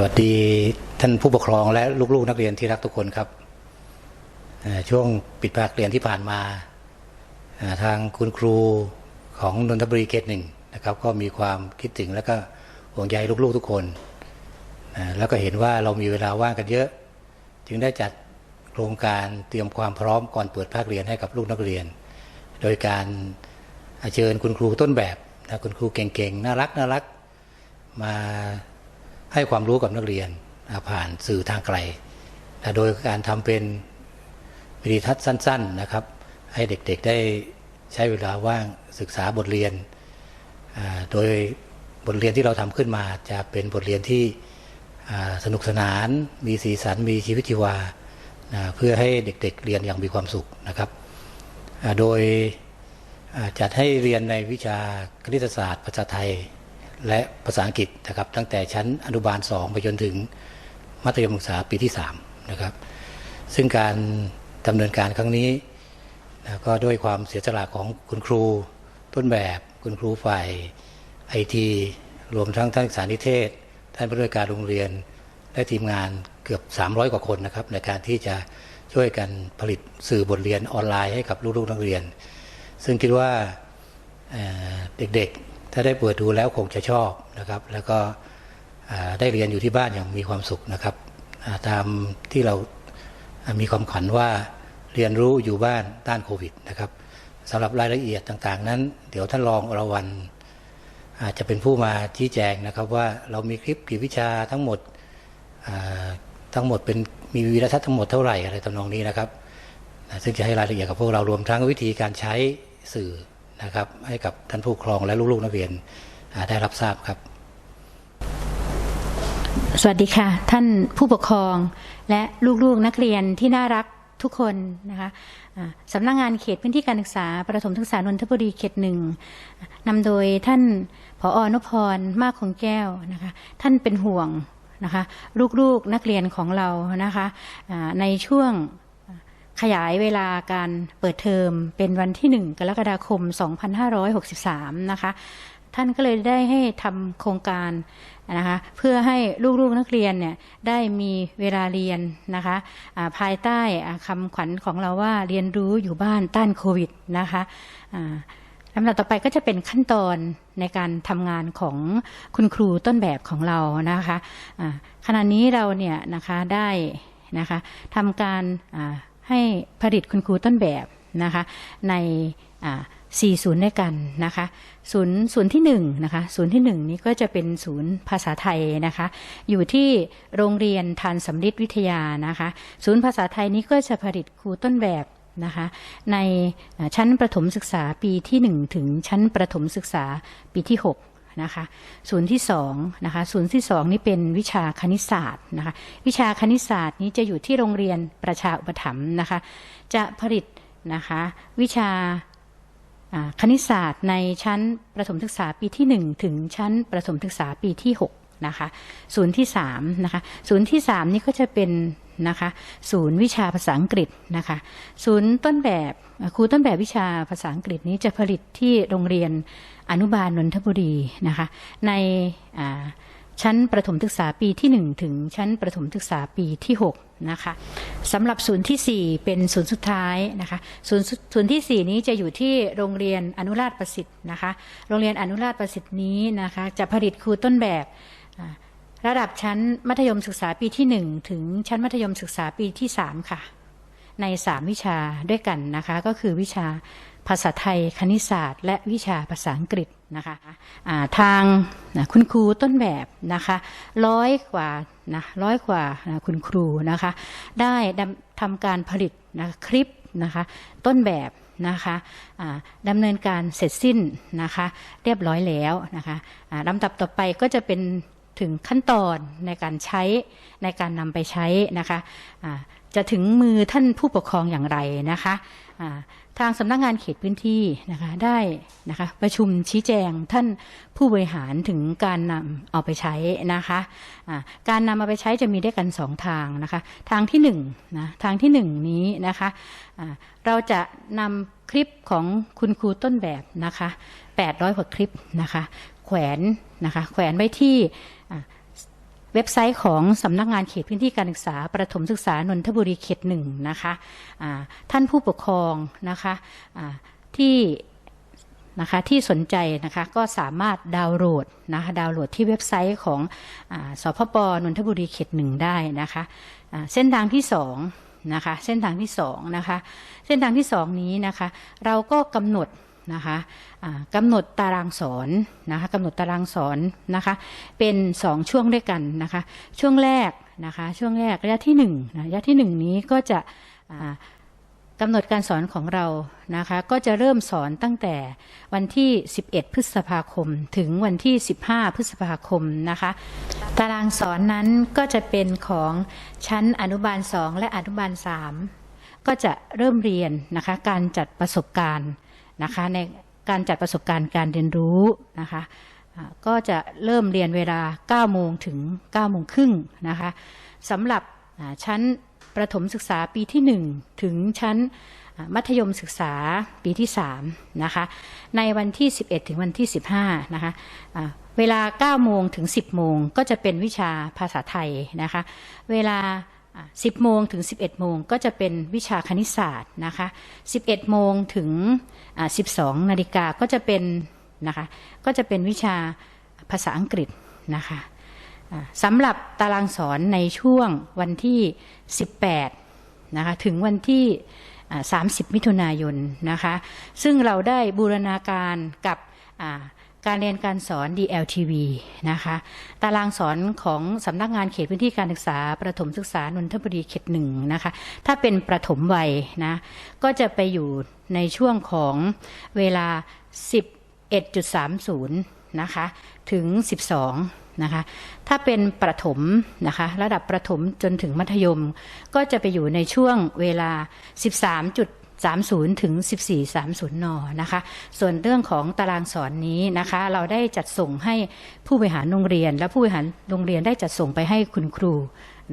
สวัสดีท่านผู้ปกครองและลูกๆนักเรียนที่รักทุกคนครับช่วงปิดภาคเรียนที่ผ่านมาทางคุณครูของนนทบุรีเขตหนึ่งนะครับ ก็มีความคิดถึงและก็ห่วงใยลูกๆทุกคนแล้วก็เห็นว่าเรามีเวลาว่างกันเยอะ จึงได้จัดโครงการเตรียมความพร้อมก่อนเปิดภาคเรียนให้กับลูกนักเรียน โดยการเชิญคุณครูต้นแบบนะคุณครูเก่งๆน่ารักน่ารักมา ให้ความรู้กับนักเรียนผ่านสื่อทางไกล โดยการทำเป็นวิดีทัศน์สั้น ๆนะครับ ให้เด็กๆได้ใช้เวลาว่างศึกษาบทเรียน โดยบทเรียนที่เราทำขึ้นมาจะเป็นบทเรียนที่สนุกสนาน มีสีสัน มีชีวิตชีวา เพื่อให้เด็กๆเรียนอย่างมีความสุขนะครับ โดยจัดให้เรียนในวิชาคณิตศาสตร์ภาษาไทย และภาษาอังกฤษนะครับ ตั้งแต่ชั้นอนุบาล 2 ไปจนถึงมัธยมศึกษาปีที่3นะครับซึ่งการดำเนินการครั้งนี้นะก็ด้วยความเสียสละของคุณครูต้นแบบคุณครูฝ่ายไอทีรวมทั้งท่านศึกษานิเทศ ท่านผู้บริการโรงเรียน และทีมงานเกือบ 300 กว่าคนนะครับ ในการที่จะช่วยกันผลิตสื่อบทเรียนออนไลน์ให้กับลูกๆนักเรียน ซึ่งคิดว่าเอ่อเด็กๆ ถ้าได้เปิดดูแล้วคงจะชอบนะครับ แล้วก็ได้เรียนอยู่ที่บ้านอย่างมีความสุขนะครับ ตามที่เรามีความขันว่าเรียนรู้อยู่บ้านต้านโควิดนะครับสำหรับรายละเอียดต่างๆ นั้น เดี๋ยวท่านรองอรวรรณอาจจะเป็นผู้มาชี้แจงนะครับว่าเรามีคลิปกี่วิชาทั้งหมดทั้งหมดเป็นมีวีรทัศน์ทั้งหมดเท่าไหร่อะไรทำนองนี้นะครับ ซึ่งจะให้รายละเอียดกับพวกเรารวมทั้งวิธีการใช้สื่อ นะครับ ให้กับท่านผู้ปกครองและลูกๆนักเรียนได้รับทราบครับ สวัสดีค่ะ ท่านผู้ปกครองและลูกๆนักเรียนที่น่ารักทุกคนนะคะสำนักงานเขตพื้นที่การศึกษา ประถมศึกษานนทบุรีเขตหนึ่งนำโดยท่านผออนพรมากคงแก้วนะคะท่านเป็นห่วงนะคะลูกๆนักเรียนของเรานะคะในช่วง ขยายเวลาการเปิดเทอมเป็นวันที่ 1 กรกฎาคม 2563 นะคะ ท่านก็เลยได้ให้ทำโครงการนะคะเพื่อให้ลูกๆนักเรียนเนี่ยได้มีเวลาเรียนนะคะอ่าภายใต้คำขวัญของเราว่าเรียนรู้อยู่บ้านต้านโควิดนะคะอ่าลำดับต่อไปก็จะเป็นขั้นตอนในการทำงานของคุณครูต้นแบบของเรานะคะอ่าขณะนี้เราเนี่ยนะคะได้นะคะทำการ ให้ผลิตคุณครูต้นแบบนะคะในสี่ศูนย์ด้วยกันนะคะศูนย์ศูนย์ที่หนึ่งนะคะศูนย์ที่หนึ่งนี้ก็จะเป็นศูนย์ภาษาไทยนะคะ อยู่ที่โรงเรียนทานสำริดวิทยานะคะศูนย์ภาษาไทยนี้ก็จะผลิตครูต้นแบบนะคะในชั้นประถมศึกษาปีที่หนึ่งถึงชั้นประถมศึกษาปีที่หก นะคะศูนย์ที่สองนะคะศูนย์ที่สองนี่เป็นวิชาคณิตศาสตร์นะคะวิชาคณิตศาสตร์นี้จะอยู่ที่โรงเรียนประชาอุปถัมภ์นะคะจะผลิตนะคะวิชาคณิตศาสตร์ในชั้นประถมศึกษาปีที่หนึ่งถึงชั้นประถมศึกษาปีที่หกนะคะศูนย์ที่สามนะคะศูนย์ที่สามนี่ก็จะเป็น นะคะ ศูนย์วิชาภาษาอังกฤษนะคะ ศูนย์ต้นแบบครูต้นแบบวิชาภาษาอังกฤษนี้จะผลิตที่โรงเรียนอนุบาลนนทบุรีนะคะ ในชั้นประถมศึกษาปีที่ 1 ถึงชั้นประถมศึกษาปีที่ 6 นะคะสำหรับศูนย์ทีสี่4 เป็นศูนย์สุดท้ายนะคะศูนย์ศูนย์ทีสี่ 4 นี้จะอยู่ที่โรงเรียนอนุราชประสิทธิ์นะคะ โรงเรียนอนุราชประสิทธิ์นี้นะคะ จะผลิตครูต้นแบบ ระดับชั้นมัธยมศึกษาปีที่ 1 ถึงชั้นมัธยมศึกษาปีที่ 3 ค่ะ ใน 3 วิชาด้วยกันนะคะ ก็คือวิชาภาษาไทยคณิตศาสตร์ และวิชาภาษาอังกฤษนะคะอ่าทางนะคุณครูต้นแบบนะคะร้อยกว่านะร้อยกว่านะคุณครูนะคะ ได้ทำการผลิตนะคลิปนะคะต้นแบบนะคะดำเนินการเสร็จสิ้นนะคะ เรียบร้อยแล้วนะคะอ่าลำดับต่อไปก็จะเป็น ถึงขั้นตอนในการใช้ในการนำไปใช้นะคะะจะถึงมือท่านผู้ปกครองอย่างไรนะคะะ ทางสำนักงานเขตพื้นที่นะคะได้นะคะประชุมชี้แจงท่านผู้บริหารถึงการนำเอาไปใช้นะคะอ่าการนำเอาไปใช้จะมีได้กันสองทางนะคะทางที่หนึ่งนะทางที่หนึ่งนี้นะคะอ่าเราจะนำคลิปของคุณครูต้นแบบนะคะ800กว่าคลิปนะคะแขวนนะคะแขวนไว้ที่ เว็บไซต์ของสำนักงานเขตพื้นที่การศึกษา ประถมศึกษานนทบุรีเขตหนึ่งนะคะอ่าท่านผู้ปกครองนะคะอ่าที่นะคะที่สนใจนะคะก็สามารถดาวน์โหลดนะคะดาวน์โหลดที่เว็บไซต์ของอสพปนนทบุรีเขตหนึ่งได้นะคะอ่าเส้นทางที่สองนะคะเส้นทางที่สองนะคะเส้นทางที่สองนี้นะคะเราก็กำหนด นะคะกำหนดตารางสอนนะคะกำหนดตารางสอนนะคะเป็นสองช่วงด้วยกันนะคะช่วงแรกนะคะช่วงแรกระยะที่หนึ่งนะระยะที่หนึ่งนี้ก็จะกำหนดการสอนของเรานะคะก็จะเริ่มสอนตั้งแต่วันที่ 11 พฤษภาคม ถึงวันที่ 15 พฤษภาคมนะคะตารางสอนนั้นก็จะเป็นของชั้นอนุบาล 2 และอนุบาล 3 ก็จะเริ่มเรียนนะคะการจัดประสบการณ์ นะคะในการจัดประสบการณ์การเรียนรู้นะคะก็จะเริ่มเรียนเวลา 9 โมงถึง 9 โมงครึ่งนะคะสำหรับชั้นประถมศึกษาปีที่ 1 ถึงชั้นมัธยมศึกษาปีที่3นะคะในวันที่ 11 ถึงวันที่ 15นะคะเวลา 9 โมงถึง 10 โมงก็จะเป็นวิชาภาษาไทยนะคะเวลา 10โมงถึง 11โมงก็จะเป็นวิชาคณิตศาสตร์นะคะ 11โมงถึง 12นาฬิกาก็จะเป็นนะคะก็จะเป็นวิชาภาษาอังกฤษนะคะสำหรับตารางสอนในช่วงวันที่ 18นะคะถึงวันที่ 30 มิถุนายนนะคะ ซึ่งเราได้บูรณาการกับ การเรียนการสอน DLTV นะคะ ตารางสอนของสำนักงานเขตพื้นที่การศึกษา ประถมศึกษานนทบุรีเขตหนึ่งนะคะ ถ้าเป็นประถมวัยนะก็จะไปอยู่ในช่วงของเวลา 11.30 นะคะ ถึง 12 นะคะ ถ้าเป็นประถมนะคะ ระดับประถมจนถึงมัธยม ก็จะไปอยู่ในช่วงเวลา 30 ถึง 1430 น นะคะ ส่วนเรื่องของตารางสอนนี้นะคะ เราได้จัดส่งให้ผู้บริหารโรงเรียน และผู้บริหารโรงเรียนได้จัดส่งไปให้คุณครู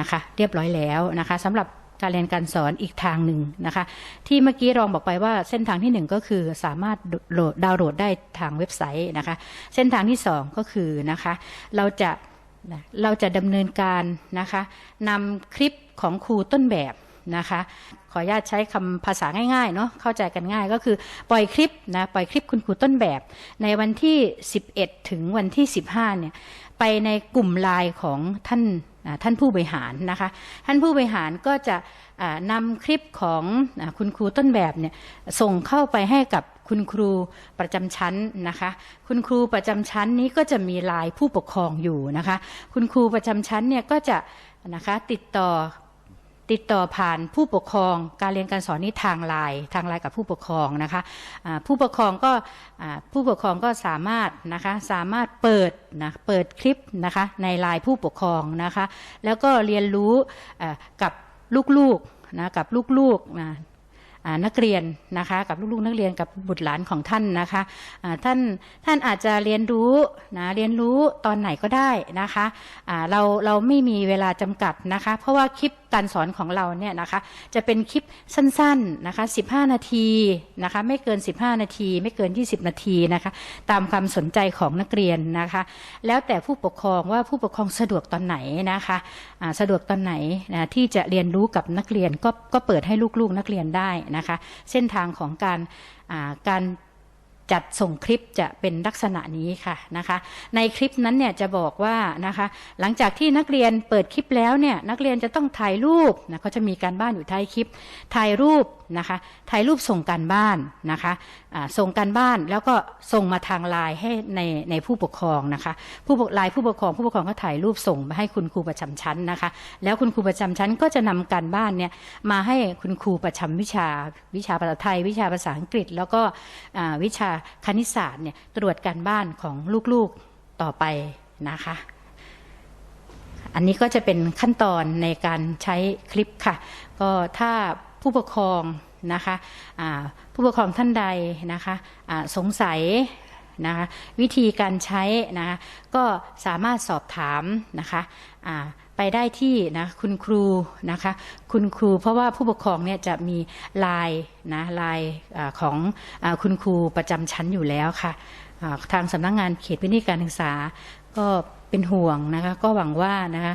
นะคะ เรียบร้อยแล้วนะคะสำหรับการเรียนการสอนอีกทางหนึ่งนะคะ ที่เมื่อกี้รองบอกไปว่าเส้นทางที่หนึ่งก็คือสามารถโหลดดาวน์โหลดได้ทางเว็บไซต์นะคะ เส้นทางที่สองก็คือนะคะ เราจะเราจะดำเนินการนะคะนำคลิปของครูต้นแบบ นะคะ ขออนุญาตใช้คำภาษาง่ายๆเนาะเข้าใจกันง่ายก็คือปล่อยคลิปนะปล่อยคลิปคุณครูต้นแบบ ในวันที่ 11 ถึงวันที่ 15เนี่ยไปในกลุ่มไลน์ของท่านท่านผู้บริหารนะคะ ท่านผู้บริหารก็จะอ่านำคลิปของอคุณครูต้นแบบเนี่ยส่งเข้าไปให้กับคุณครูประจำชั้นนะคะ คุณครูประจำชั้นนี้ก็จะมีไลน์ผู้ปกครองอยู่นะคะ คุณครูประจำชั้นเนี่ยก็จะนะคะติดต่อ ติดต่อผ่านผู้ปกครองการเรียนการสอนนี้ทางไลน์ทางไลน์กับผู้ปกครองนะคะผู้ปกครองก็ผู้ปกครองก็สามารถนะคะสามารถเปิดนะเปิดคลิปนะคะในไลน์ผู้ปกครองนะคะแล้วก็เรียนรู้กับลูกๆนะกับลูกๆนะนักเรียนนะคะกับลูกๆนักเรียนกับบุตรหลานของท่านนะคะท่านท่านอาจจะเรียนรู้นะเรียนรู้ตอนไหนก็ได้นะคะอ่าเราเราไม่มีเวลาจำกัดนะคะ เพราะว่าคลิป การสอนของเราเนี่ยนะคะ จะเป็นคลิปสั้นๆนะคะ 15 นาทีนะคะ ไม่เกิน 15 นาที ไม่เกิน 20 นาทีนะคะ ตามความสนใจของนักเรียนนะคะ แล้วแต่ผู้ปกครองว่าผู้ปกครองสะดวกตอนไหนนะคะอ่าสะดวกตอนไหนนะที่จะเรียนรู้กับนักเรียนก็ก็เปิดให้ลูกๆนักเรียนได้นะคะ เส้นทางของการการ จัดส่งคลิปจะเป็นลักษณะนี้ค่ะนะคะในคลิปนั้นเนี่ยจะบอกว่านะคะหลังจากที่นักเรียนเปิดคลิปแล้วเนี่ยนักเรียนจะต้องถ่ายรูปนะเขาจะมีการบ้านอยู่ท้ายคลิปถ่ายรูปนะคะถ่ายรูปส่งการบ้านนะคะอ่าส่งการบ้านแล้วก็ส่งมาทางไลน์ให้ในในผู้ปกครองนะคะผู้ปกไลน์ผู้ปกครองผู้ปกครองก็ถ่ายรูปส่งมาให้คุณครูประจำชั้นนะคะแล้วคุณครูประจำชั้นก็จะนำการบ้านเนี่ยมาให้คุณครูประจำวิชาวิชาภาษาไทย วิชาภาษาอังกฤษ แล้วก็วิชาคณิตศาสตร์เนี่ยตรวจการบ้านของลูกๆต่อไปนะคะ อันนี้ก็จะเป็นขั้นตอนในการใช้คลิปค่ะ ก็ถ้าผู้ปกครองนะคะผู้ปกครองท่านใดนะคะอ่าสงสัยนะคะวิธีการใช้นะคะก็สามารถสอบถามนะคะอ่า ไปได้ที่นะคุณครูนะคะ คุณครูเพราะว่าผู้ปกครองเนี่ยจะมีลน์นะลน์อ่าของอคุณครูประจำชั้นอยู่แล้วค่ะอ่าทางสำนักงานเขตพื้นที่การศึกษาก็เป็นห่วงนะคะก็หวังว่านะคะ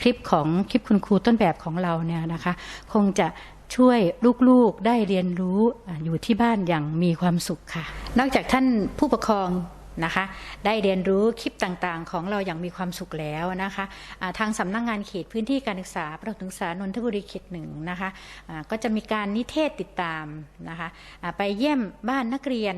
คลิปของคลิปคุณครูต้นแบบของเราเนี่ยนะคะคงจะช่วยลูกๆได้เรียนรู้อยู่ที่บ้านอย่างมีความสุขค่ะ นอกจากท่านผู้ปกครอง นะคะ ได้เรียนรู้คลิปต่างๆ ของเราอย่างมีความสุขแล้วนะคะอ่าทางสำนักงงานเขตพื้นที่การศึกษา ประถมศึกษานนทบุรีเขตหนึ่งนะคะอ่าก็จะมีการนิเทศติดตามนะคะอ่าไปเยี่ยมบ้านนักเรียน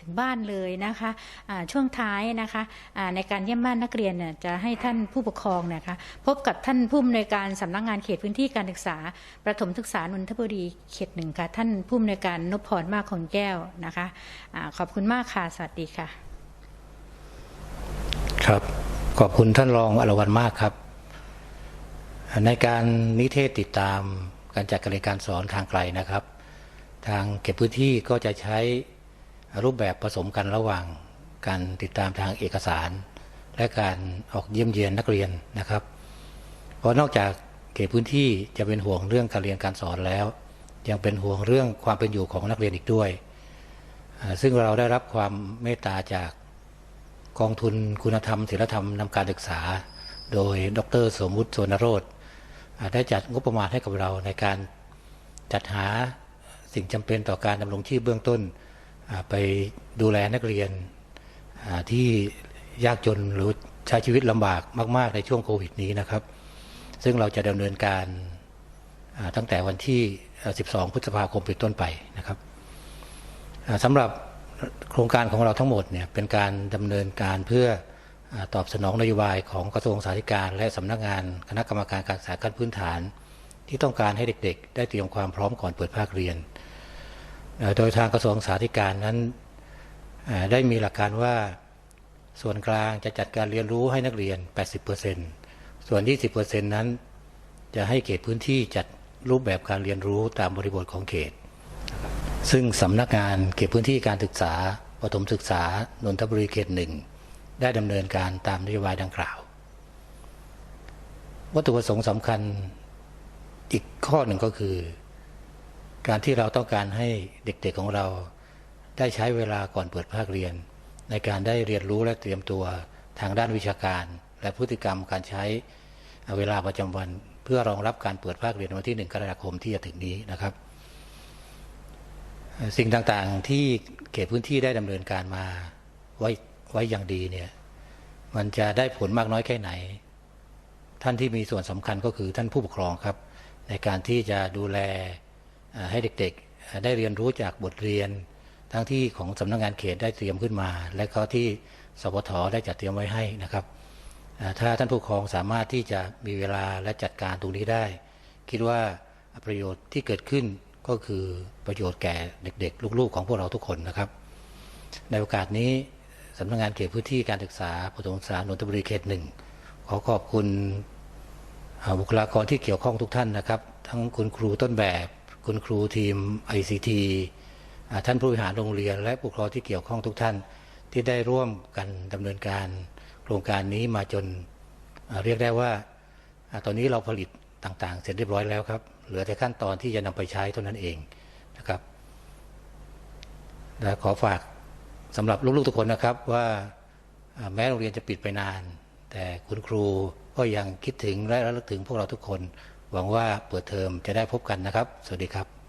ถึงบ้านเลยนะคะอ่าช่วงท้ายนะคะอ่าในการเยี่ยมบ้านนักเรียนเนี่ยจะให้ท่านผู้ปกครองนะคะพบกับท่านผู้อำนวยการสำนักงานเขตพื้นที่การศึกษา ประถมศึกษานนทบุรีเขตหนึ่งค่ะท่านผู้อำนวยการนพพรมากของแก้วนะคะอาขอบคุณมากค่ะสวัสดีค่ะ ครับ ขอบคุณท่านรองอรวรรมากครับ ในการนิเทศติดตามการจัดการเรียนการสอนทางไกลนะครับ ทางเก็บพื้นที่ก็จะใช้รูปแบบผสมกันระหว่างการติดตามทางเอกสาร และการออกเยี่ยมเยียนนักเรียนนะครับ เพราะนอกจากเก็บพื้นที่จะเป็นห่วงเรื่องการเรียนการสอนแล้ว ยังเป็นห่วงเรื่องความเป็นอยู่ของนักเรียนอีกด้วย ซึ่งเราได้รับความเมตตาจาก กองทุนคุณธรรมศิลธรรมนำการศึกษา โดยดรสมมุติโสนโรธอ่าได้จัดงบประมาณให้กับเราในการจัดหาสิ่งจำเป็นต่อการดำรงชีพเบื้องต้น ไปดูแลนักเรียนที่ยากจนหรือใช้ชีวิตลำบากมาก ๆ ในช่วงโควิดนี้นะครับ ซึ่งเราจะดำเนินการตั้งแต่วันที่ 12 พฤษภาคมเป็นต้นไปนะครับสำหรับ โครงการของเราทั้งหมดเนี่ยเป็นการดำเนินการเพื่ออตอบสนองนโยบายของกระทรวงสาธารณสุขและสำนักงานคณะกรรมการการศึกษาขั้นพื้นฐาน ที่ต้องการให้เด็กๆ ได้เตรียมความพร้อมก่อนเปิดภาคเรียน โดยทางกระทรวงสาธารณสุขนั้นได้มีหลักการว่าส่วนกลางจะจัดการเรียนรู้ให้นักเรียน 80%ส่วน 20%นั้น จะให้เขตพื้นที่จัดรูปแบบการเรียนรู้ตามบริบทของเขต ซึ่งสำนักงานเก็บพื้นที่การศึกษาปฐมศึกษานนทบุรีเขตหนึ่งได้ดำเนินการตามนโยบายดังกล่าว วัตถุประสงค์สำคัญอีกข้อหนึ่งก็คือ การที่เราต้องการให้เด็กๆของเราได้ใช้เวลาก่อนเปิดภาคเรียน ในการได้เรียนรู้และเตรียมตัวทางด้านวิชาการ และพฤติกรรมการใช้เวลาประจำวัน เพื่อรองรับการเปิดภาคเรียนวันที่ 1 กรกฎาคมที่จะถึงนี้นะครับ สิ่งต่างๆที่เขตพื้นที่ได้ดำเนินการมาไว้ไว้อย่างดีเนี่ย มันจะได้ผลมากน้อยแค่ไหน ท่านที่มีส่วนสำคัญก็คือท่านผู้ปกครองครับ ในการที่จะดูแลให้เด็กๆ ได้เรียนรู้จากบทเรียน ทั้งที่ของสำนักงานเขตได้เตรียมขึ้นมา และก็ที่สพทได้จัดเตรียมไว้ให้นะครับถ้าท่านผู้ปกครองสามารถที่จะมีเวลาและจัดการตรงนี้ได้ คิดว่าประโยชน์ที่เกิดขึ้น ก็คือประโยชน์แก่เด็กๆ ลูกๆ ของพวกเราทุกคนนะครับ ในโอกาสนี้สำนักงานเขตพื้นที่การศึกษาประถมศึกษานนทบุรีเขตหนึ่งขอขอบคุณบุคลากรที่เกี่ยวข้องทุกท่านนะครับ ทั้งคุณครูต้นแบบ คุณครูทีม ICT ท่านผู้บริหารโรงเรียน และผู้ปกครองที่เกี่ยวข้องทุกท่าน ที่ได้ร่วมกันดำเนินการโครงการนี้มาจนเรียกได้ว่าตอนนี้เราผลิต ต่างๆ เสร็จเรียบร้อยแล้วครับ เหลือแต่ขั้นตอนที่จะนำไปใช้เท่านั้นเองนะครับและขอฝากสำหรับลูกๆทุกคนนะครับว่าอ่าแม้โรงเรียนจะปิดไปนาน แต่คุณครูก็ยังคิดถึงและระลึกถึงพวกเราทุกคน หวังว่าเปิดเทอมจะได้พบกันนะครับ สวัสดีครับ